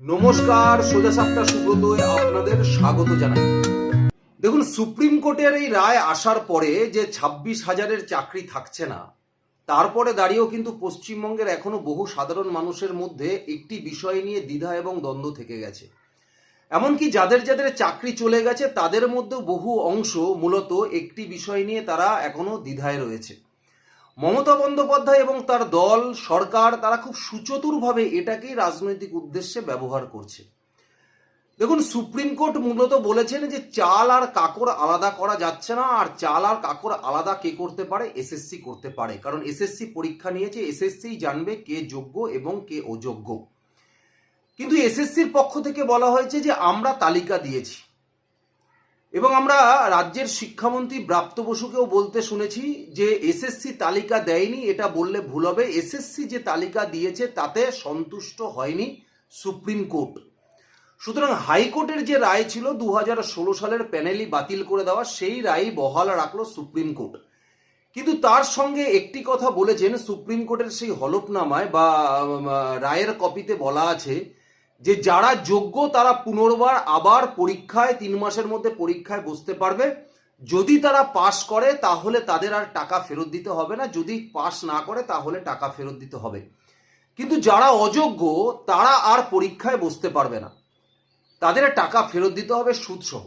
নমস্কার, সোজা সাপটা সুব্রত আপনাদের স্বাগত জানাই। দেখুন, সুপ্রিম কোর্টের এই রায় আসার পরে যে ছাব্বিশ হাজারের চাকরি থাকছে না, তারপরে দাঁড়িয়েও কিন্তু পশ্চিমবঙ্গের এখনও বহু সাধারণ মানুষের মধ্যে একটি বিষয় নিয়ে দ্বিধা এবং দ্বন্দ্ব থেকে গেছে। এমনকি যাদের যাদের চাকরি চলে গেছে, তাদের মধ্যেও বহু অংশ মূলত একটি বিষয় নিয়ে তারা এখনও দ্বিধায় রয়েছে। মমতা বন্দ্যোপাধ্যায় এবং তার দল, সরকার, তারা খুব সুচতুরভাবে এটাকেই রাজনৈতিক উদ্দেশ্যে ব্যবহার করছে। দেখুন, সুপ্রিম কোর্ট মূলত বলেছেন যে চাল আর কাকর আলাদা করা যাচ্ছে না, আর চাল আর কাকর আলাদা কে করতে পারে? এসএসসি করতে পারে। কারণ এসএসসি পরীক্ষা নিয়েছে এসএসসি জানবে কে যোগ্য এবং কে অযোগ্য। কিন্তু এসএসসির পক্ষ থেকে বলা হয়েছে যে আমরা তালিকা দিয়েছি। এবং আমরা রাজ্যের শিক্ষামন্ত্রী ব্রাপ্ত বসুকেও বলতে শুনেছি যে এসএসসি তালিকা দেয়নি, এটা বললে ভুল হবে। এসএসসি যে তালিকা দিয়েছে, তাতে সন্তুষ্ট হয়নি সুপ্রিম কোর্ট। সুতরাং হাইকোর্টের যে রায় ছিল দু হাজার ষোলো সালের প্যানেলই বাতিল করে দেওয়া, সেই রায় বহাল রাখল সুপ্রিম কোর্ট। কিন্তু তার সঙ্গে একটি কথা বলেছেন, সুপ্রিম কোর্টের সেই হলফনামায় বা রায়ের কপিতে বলা আছে যে যারা যোগ্য তারা পুনর্বার আবার পরীক্ষায় তিন মাসের মধ্যে পরীক্ষায় বসতে পারবে। যদি তারা পাশ করে, তাহলে তাদের আর টাকা ফেরত দিতে হবে না। যদি পাশ না করে, তাহলে টাকা ফেরত দিতে হবে। কিন্তু যারা অযোগ্য, তারা আর পরীক্ষায় বসতে পারবে না। তাদের টাকা ফেরত দিতে হবে সুদসহ।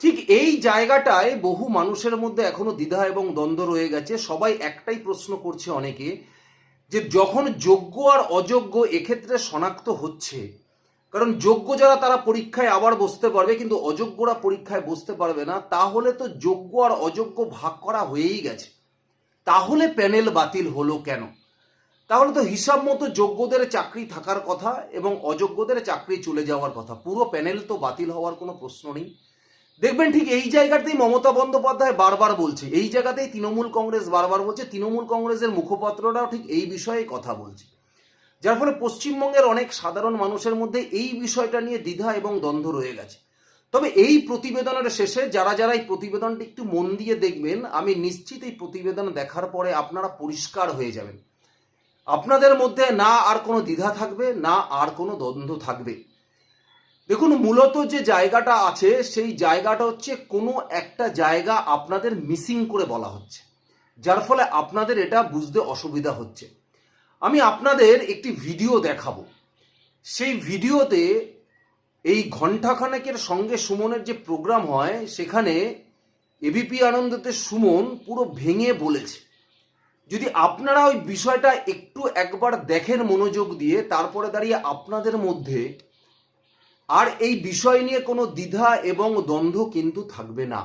ঠিক এই জায়গাটায় বহু মানুষের মধ্যে এখনও দ্বিধা এবং দ্বন্দ্ব রয়ে গেছে। সবাই একটাই প্রশ্ন করছে অনেকে যে যখন যোগ্য আর অযোগ্য এক্ষেত্রে শনাক্ত হচ্ছে, কারণ যোগ্য যারা তারা পরীক্ষায় আবার বসতে পারবে, কিন্তু অযোগ্যরা পরীক্ষায় বসতে পারবে না, তাহলে তো যোগ্য আর অযোগ্য ভাগ করা হয়েই গেছে। তাহলে প্যানেল বাতিল হলো কেন? তাহলে তো হিসাব মতো যোগ্যদের চাকরি থাকার কথা এবং অযোগ্যদের চাকরি চলে যাওয়ার কথা। পুরো প্যানেল তো বাতিল হওয়ার কোনো প্রশ্ন নেই। দেখবেন ঠিক এই জায়গাতেই মমতা বন্দ্যোপাধ্যায় বারবার বলছে, এই জায়গাতেই তৃণমূল কংগ্রেস বারবার বলছে, তৃণমূল কংগ্রেসের মুখপাত্ররাও ঠিক এই বিষয়ে কথা বলছে। যার ফলে পশ্চিমবঙ্গের অনেক সাধারণ মানুষের মধ্যে এই বিষয়টা নিয়ে দ্বিধা এবং দ্বন্দ্ব রয়ে গেছে। তবে এই প্রতিবেদনের শেষে যারা যারা এই প্রতিবেদনটি একটু মন দিয়ে দেখবেন, আমি নিশ্চিত এই প্রতিবেদন দেখার পরে আপনারা পরিষ্কার হয়ে যাবেন। আপনাদের মধ্যে না আর কোনো দ্বিধা থাকবে, না আর কোনো দ্বন্দ্ব থাকবে। দেখুন, মূলত যে জায়গাটা আছে, সেই জায়গাটা হচ্ছে কোনো একটা জায়গা আপনাদের মিসিং করে বলা হচ্ছে। যার ফলে আপনাদের এটা বুঝতে অসুবিধা হচ্ছে। আমি আপনাদের একটি ভিডিও দেখাবো। সেই ভিডিওতে এই ঘণ্টাখানেকের সঙ্গে সুমনের যে প্রোগ্রাম হয়, সেখানে এবিপি আনন্দতে সুমন পুরো ভেঙে বলেছে। যদি আপনারা ওই বিষয়টা একটু একবার দেখেন মনোযোগ দিয়ে, তারপরে দাঁড়িয়ে আপনাদের মধ্যে আর এই বিষয় নিয়ে কোনো দ্বিধা এবং দ্বন্দ্ব কিন্তু থাকবে না।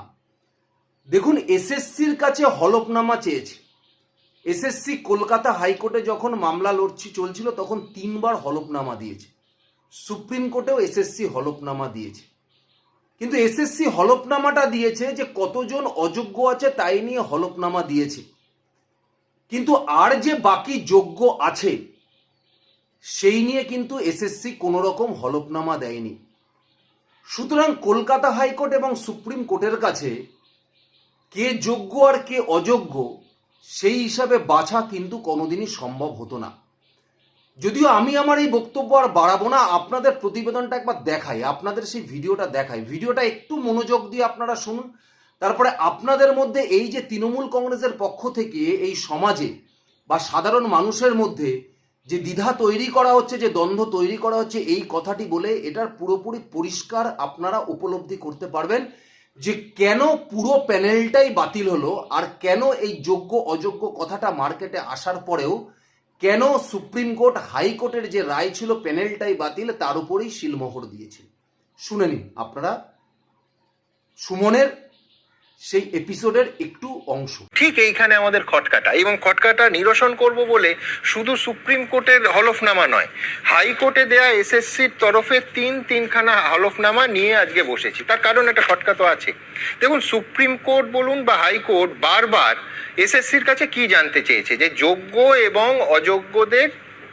দেখুন, এসএসসির কাছে হলফনামা চেয়েছে। এসএসসি কলকাতা হাইকোর্টে যখন মামলা লড়ছি চলছিল, তখন তিনবার হলফনামা দিয়েছে। সুপ্রিম কোর্টেও এসএসসি হলফনামা দিয়েছে। কিন্তু এসএসসি হলফনামাটা দিয়েছে যে কতজন অযোগ্য আছে তাই নিয়ে হলফনামা দিয়েছে। কিন্তু আর যে বাকি যোগ্য আছে সেই নিয়ে কিন্তু এসএসসি কোনো রকম হলফনামা দেয়নি। সুতরাং কলকাতা হাইকোর্ট এবং সুপ্রিম কোর্টের কাছে কে যোগ্য আর কে অযোগ্য, সেই হিসাবে বাছা কিন্তু কোনোদিনই সম্ভব হতো না। যদিও আমি আমার এই বক্তব্য আর বাড়াবো না, আপনাদের প্রতিবেদনটা একবার দেখাই, আপনাদের সেই ভিডিওটা দেখাই। ভিডিওটা একটু মনোযোগ দিয়ে আপনারা শুনুন। তারপরে আপনাদের মধ্যে এই যে তৃণমূল কংগ্রেসের পক্ষ থেকে এই সমাজে বা সাধারণ মানুষের মধ্যে যে দ্বিধা তৈরি করা হচ্ছে, যে দ্বন্দ্ব তৈরি করা হচ্ছে, এই কথাটি বলে এটার পুরোপুরি পরিষ্কার আপনারা উপলব্ধি করতে পারবেন যে কেন পুরো প্যানেলটাই বাতিল হলো আর কেন এই যোগ্য অযোগ্য কথাটা মার্কেটে আসার পরেও কেন সুপ্রিম কোর্ট হাইকোর্টের যে রায় ছিল প্যানেলটাই বাতিল, তার উপরেই শিলমোহর দিয়েছিল শুনে নিন আপনারা। সুমনের সেই এপিসোডের একটু অংশ। ঠিক এইখানে আমাদের খটকাটা, এবং খটকাটা নিরসন করব বলে শুধু সুপ্রিম কোর্টের হলফনামা নয়, হাইকোর্টে দেয়া এসএসসির তরফে তিন তিনখানা হলফনামা নিয়ে আজকে বসেছি। তার কারণ একটা খটকা তো আছে। দেখুন, সুপ্রিম কোর্ট বলুন বা হাইকোর্ট বারবার এসএসসির কাছে কি জানতে চেয়েছে? যে যোগ্য এবং অযোগ্যদের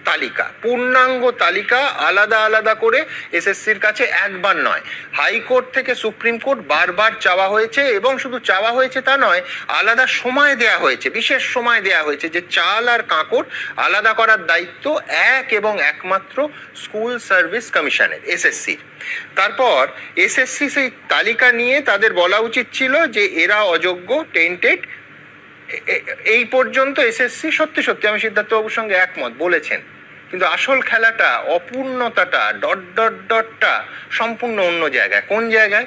তালিকা, পূর্ণাঙ্গ তালিকা আলাদা আলাদা করে এসএসসির কাছে একবার নয়। হাইকোর্ট থেকে সুপ্রিম কোর্ট বারবার চাওয়া হয়েছে এবং শুধু চাওয়া হয়েছে তা নয়, আলাদা সময় দেয়া হয়েছে, বিশেষ সময় দেয়া হয়েছে যে চাল আর কাঁকড় আলাদা করার দায়িত্ব এক এবং একমাত্র স্কুল সার্ভিস কমিশনের, এসএসসির। তারপর এসএসসি সেই তালিকা নিয়ে তাদের বলা উচিত ছিল যে এরা অযোগ্য, টেন্টেড এই পর্যন্ত এসএসসি সত্যি সত্যি, আমি সিদ্ধার্থবাবুর সঙ্গে একমত, বলেছেন। কিন্তু আসল খেলাটা, অপূর্ণতাটা, ডট ডট, ডটটা সম্পূর্ণ অন্য জায়গায়। কোন জায়গায়?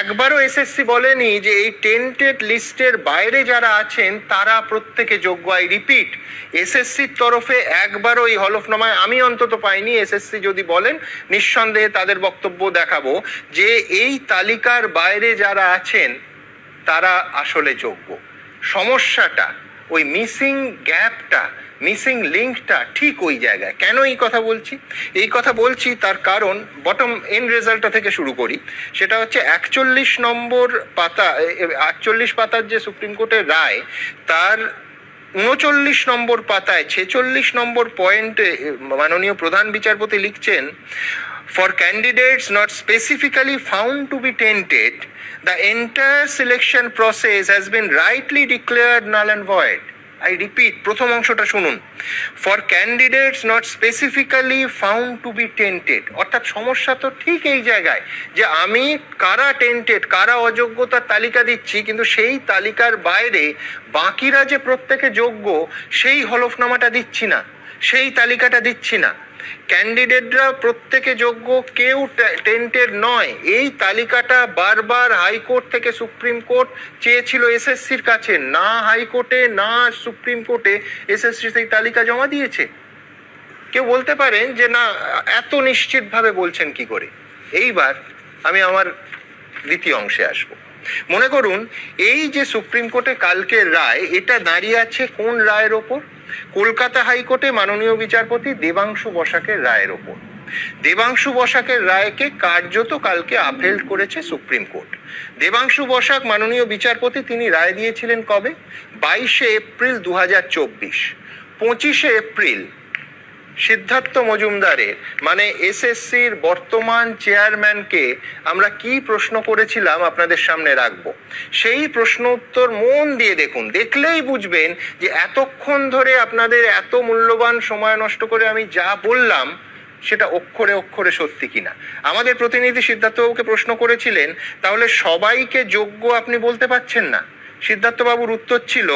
একবারও এসএসসি বলেনি যে এই টেন্টেড লিস্টের বাইরে যারা আছেন, তারা প্রত্যেকে যোগ্য। আই রিপিট এসএসসির তরফে একবারও এই হলফনামায় আমি অন্তত পাইনি। এসএসসি যদি বলেন, নিঃসন্দেহে তাদের বক্তব্য দেখাবো যে এই তালিকার বাইরে যারা আছেন, তারা আসলে যোগ্য। সমস্যাটা, ওই মিসিং গ্যাপটা মিসিং লিঙ্কটা ঠিক ওই জায়গায়। কেন এই কথা বলছি? এই কথা বলছি তার কারণ বটম এন্ড রেজাল্টটা থেকে শুরু করি। সেটা হচ্ছে একচল্লিশ নম্বর পাতা একচল্লিশ পাতার যে সুপ্রিম কোর্টের রায় তার উনচল্লিশ নম্বর পাতায় ছেচল্লিশ নম্বর পয়েন্টে মাননীয় প্রধান বিচারপতি লিখছেন For candidates not specifically found to be tainted, the entire selection process has been rightly declared null and void. I repeat প্রথম অংশটা শুনুন। For candidates not specifically found to be tainted অর্থাৎ সমস্যা তো ঠিক এই জায়গায় যে আমি কারা টেন্টেড কারা অযোগ্যতার তালিকা দিচ্ছি, কিন্তু সেই তালিকার বাইরে বাকিরা যে প্রত্যেকে যোগ্য, সেই হলফনামাটা দিচ্ছি না। সেই তালিকাটা দিচ্ছি না। ক্যান্ডিডেটরা প্রত্যেকে যোগ্য, কেউ টেন্টেড নয়। এই তালিকাটা বারবার হাইকোর্ট থেকে সুপ্রিম কোর্ট চেয়েছিল এসএসসির কাছে। না হাইকোর্টে, না সুপ্রিম কোর্টে এসএসসি সেই তালিকা জমা দিয়েছে। কেউ বলতে পারেন যে, না, এত নিশ্চিতভাবে বলছেন কি করে? এইবার আমি আমার দ্বিতীয় অংশে আসব। মনে করুন, এই যে সুপ্রিম কোর্টে কালকের রায়, এটা দাঁড়িয়ে আছে কোন রায়ের ওপর? কলকাতা হাইকোর্টে মাননীয় বিচারপতি দেবাংশু বসাকের রায়ের ওপর। দেবাংশু বসাকের রায়কে কার্যত কালকে আপহেল্ড করেছে সুপ্রিম কোর্ট। দেবাংশু বসাক মাননীয় বিচারপতি, তিনি রায় দিয়েছিলেন কবে? বাইশে এপ্রিল দু হাজার চব্বিশ। পঁচিশে এপ্রিল সিদ্ধার্থ মজুমদারের মানে এসএসসির বর্তমান চেয়ারম্যানকে আমরা কি প্রশ্ন করেছিলাম আপনাদের সামনে রাখব। সেই প্রশ্ন উত্তর মন দিয়ে দেখুন, দেখলেই বুঝবেন যে এতক্ষণ ধরে আপনাদের এত মূল্যবান সময় নষ্ট করে আমি যা বললাম, সেটা অক্ষরে অক্ষরে সত্যি কিনা। আমাদের প্রতিনিধি সিদ্ধার্থবাবুকে প্রশ্ন করেছিলেন, তাহলে সবাইকে যোগ্য আপনি বলতে পারছেন না? সিদ্ধার্থবাবুর উত্তর ছিল,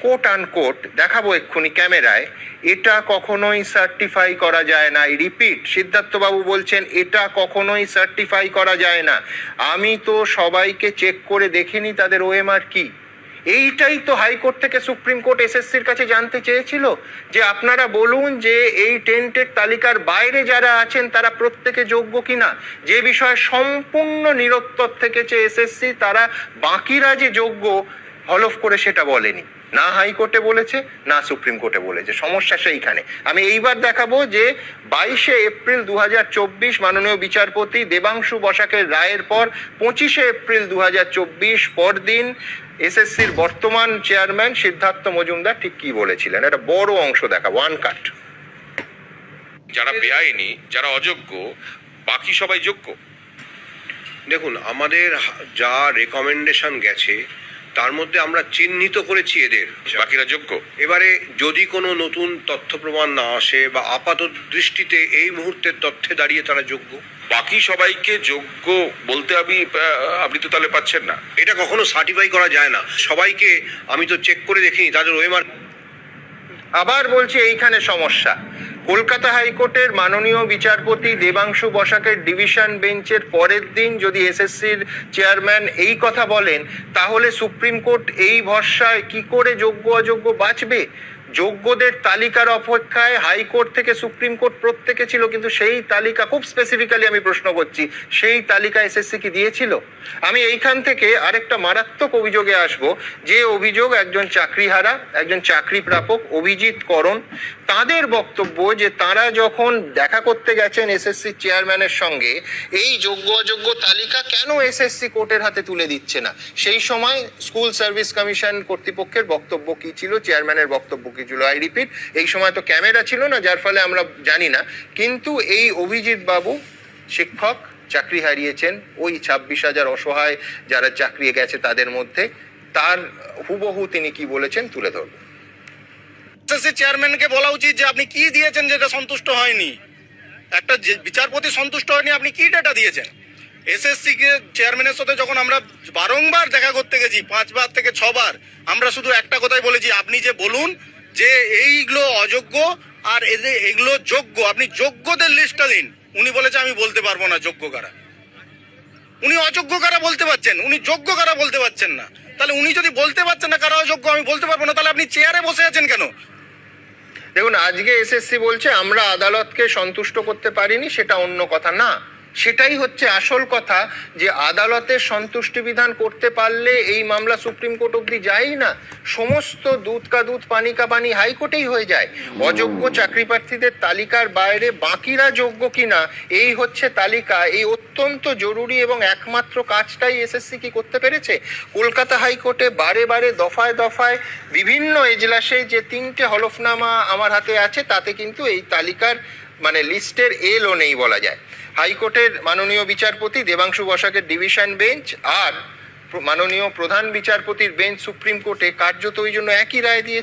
কোট আন কোট, দেখাবো এক্ষুনি ক্যামেরায় এটা কখনোই সার্টিফাই করা যায় না। রিপিট সিদ্ধার্থবাবু বলছেন, এটা কখনোই সার্টিফাই করা যায় না। আমি তো সবাইকে চেক করে দেখিনি তাদের ওএমআর কি। এইটাই তো হাইকোর্ট থেকে সুপ্রিম কোর্ট এসএসসির কাছে জানতে চেয়েছিল যে আপনারা বলুন যে এই টেন্টের তালিকার বাইরে যারা আছেন, তারা প্রত্যেকে যোগ্য কিনা। যে বিষয়ে সম্পূর্ণ নিরত্তর থেকেছে এসএসসি তারা বাকিরা যে যোগ্য, হলফ করে সেটা বলেনি। না হাইকোর্টে বলেছে না সুপ্রিম কোর্টে বলেছে। সমস্যা সেইখানে। আমি এইবার দেখাবো যে বাইশে এপ্রিল দু চব্বিশ মাননীয় বিচারপতি দেবাংশু বসাকের রায়ের পর পঁচিশে এপ্রিল দু চব্বিশ পরদিন এসএসসির বর্তমান চেয়ারম্যান সিদ্ধার্থ মজুমদার ঠিক কি বলেছিলেন? একটা বড় অংশ দেখা ওয়ান কাট যারা বেআইনি যারা অযোগ্য বাকি সবাই যোগ্য? দেখুন আমাদের যা রেকমেন্ডেশন গেছে তার মধ্যে আমরা চিহ্নিত করেছি এদের। বাকিরা যোগ্য? এবারে যদি কোনো নতুন তথ্য প্রমাণ না আসে বা আপাত দৃষ্টিতে এই মুহূর্তের তথ্যে দাঁড়িয়ে তারা যোগ্য? বাকি সবাইকে যোগ্য বলতে আমি আপনি তো তাহলে পাচ্ছেন না। এটা কখনো সার্টিফাই করা যায় না। সবাইকে আমি তো চেক করে দেখিনি তাদের ওএমআর আবার বলছি এইখানে সমস্যা। কলকাতা হাইকোর্টের মাননীয় বিচারপতি দেবাংশু বসাকের ডিভিশন বেঞ্চের পরের দিন যদি এসএসসির চেয়ারম্যান এই কথা বলেন, তাহলে সুপ্রিম কোর্ট এই ভরসায় কি করে যোগ্য অযোগ্য বাঁচবে? যোগ্যদের তালিকার অপেক্ষায় হাইকোর্ট থেকে সুপ্রিম কোর্ট প্রত্যেকে ছিল, কিন্তু সেই তালিকা খুব স্পেসিফিক্যালি আমি প্রশ্ন করছি, সেই তালিকা এসএসসি কি দিয়েছিল? আমি এইখান থেকে আরেকটা মারাত্মক অভিযোগে আসব, যে অভিযোগ একজন চাকরিহারা, একজন চাকরি প্রাপক অভিজিৎ করণ, তাদের বক্তব্য যে তারা যখন দেখা করতে গেছেন এসএসসি চেয়ারম্যানের সঙ্গে, এই যোগ্য অযোগ্য তালিকা কেন এসএসসি কোর্টের হাতে তুলে দিচ্ছে না? সেই সময় স্কুল সার্ভিস কমিশন কর্তৃপক্ষের বক্তব্য কি ছিল? চেয়ারম্যানের বক্তব্য কি ঢুকেছিল আই রিপিট? এই সময় তো ক্যামেরা ছিল না, যার ফলে আমরা জানি না। কিন্তু এই অভিজিৎ বাবু, শিক্ষক, চাকরি হারিয়েছেন। ওই ছাব্বিশ হাজার অসহায় যারা চাকরি গেছে তাদের মধ্যে, তার হুবহু তিনি কি বলেছেন তুলে ধরবো। এসএসসি চেয়ারম্যানকে বলা উচিত যে আপনি কি দিয়েছেন যেটা সন্তুষ্ট হয়নি? একটা বিচারপতি সন্তুষ্ট হয়নি, আপনি কি ডেটা দিয়েছেন? এসএসসি কে চেয়ারম্যানের সাথে যখন আমরা বারংবার দেখা করতে গেছি, পাঁচবার থেকে ছবার, আমরা শুধু একটা কথাই বলেছি, আপনি যে বলুন যে এইগুলো অযোগ্য আর এদের এগুলো যোগ্য। আপনি যোগ্যদের লিস্টটা দিন। উনি বলেছে, আমি বলতে পারব না যোগ্য কারা। উনি অযোগ্য কারা বলতে পারছেন? উনি যোগ্য কারা বলতে পারছেন না? তাহলে উনি যদি বলতে পারছেন না কারা অযোগ্য, আমি বলতে পারব না। তাহলে আপনি চেয়ারে বসে আছেন কেন? দেখুন, আজকে এসএসসি বলছে, আমরা আদালতকে সন্তুষ্ট করতে পারিনি, সেটা অন্য কথা না। সেটাই হচ্ছে আসল কথা যে আদালতের সন্তুষ্টি বিধান করতে পারলে এই মামলা সুপ্রিম কোর্ট অব্দি যায়ই না। সমস্ত দুধ কা দুধ, পানি কা পানি হাইকোর্টেই হয়ে যায়। অযোগ্য চাকরি প্রার্থীদের তালিকার বাইরে বাকিরা যোগ্য কিনা, এই হচ্ছে তালিকা। এই অত্যন্ত জরুরি এবং একমাত্র কাজটাই এসএসসি কি করতে পেরেছে? কলকাতা হাইকোর্টে বারে বারে, দফায় দফায় বিভিন্ন এজলাসে যে তিনটে হলফনামা আমার হাতে আছে, তাতে কিন্তু এই তালিকার মানে লিস্টের এলও নেই বলা যায়। হাইকোর্টের মাননীয় বিচারপতি দেবাংশু বসাকের ডিভিশন বেঞ্চ আর মাননীয় প্রধান বিচারপতির বেঞ্চ সুপ্রিম কোর্টে কার্যত ওই জন্য একই রায় দিয়ে